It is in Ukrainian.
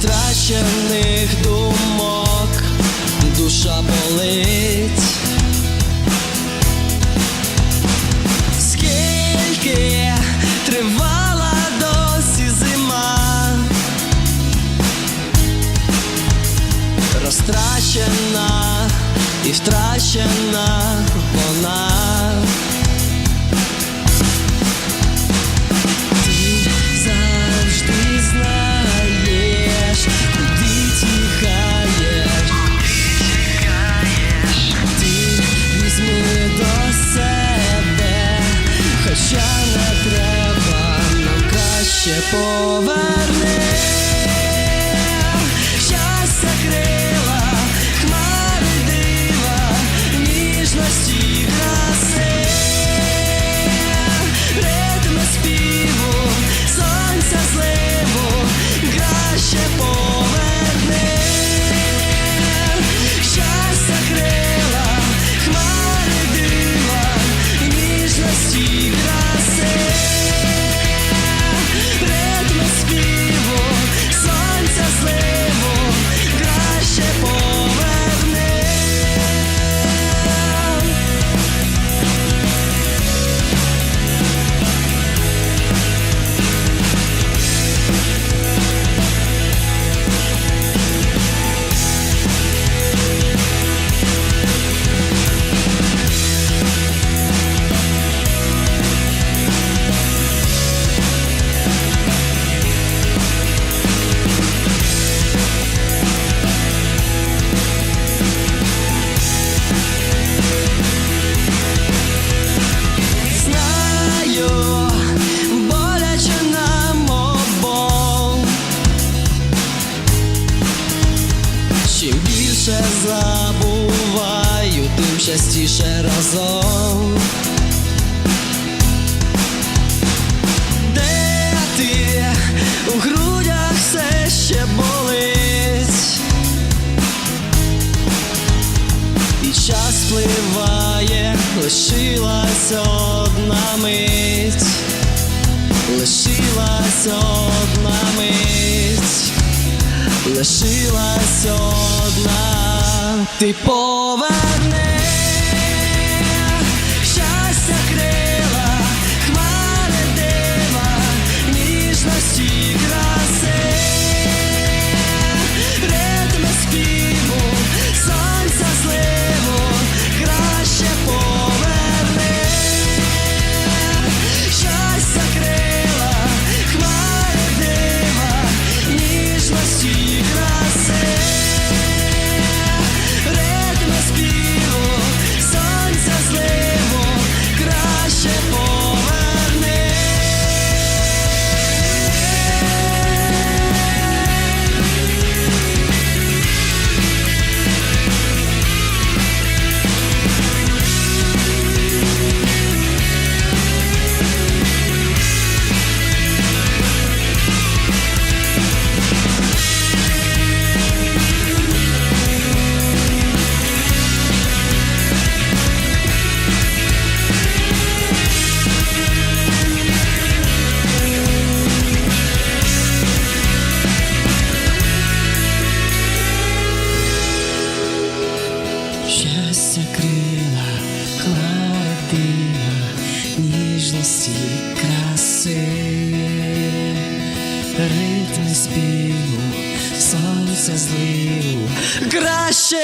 втрачених думок, душа болить. Скільки тривала досі зима, розтрачена і втрачена краще поверни. Частіше разом. Де ти? У грудях все ще болить? І час спливає, лишилась одна мить, лишилась одна мить, лишилась одна, ти поверни дива, ніжності краси, ритм співу, сонце зливу, краще.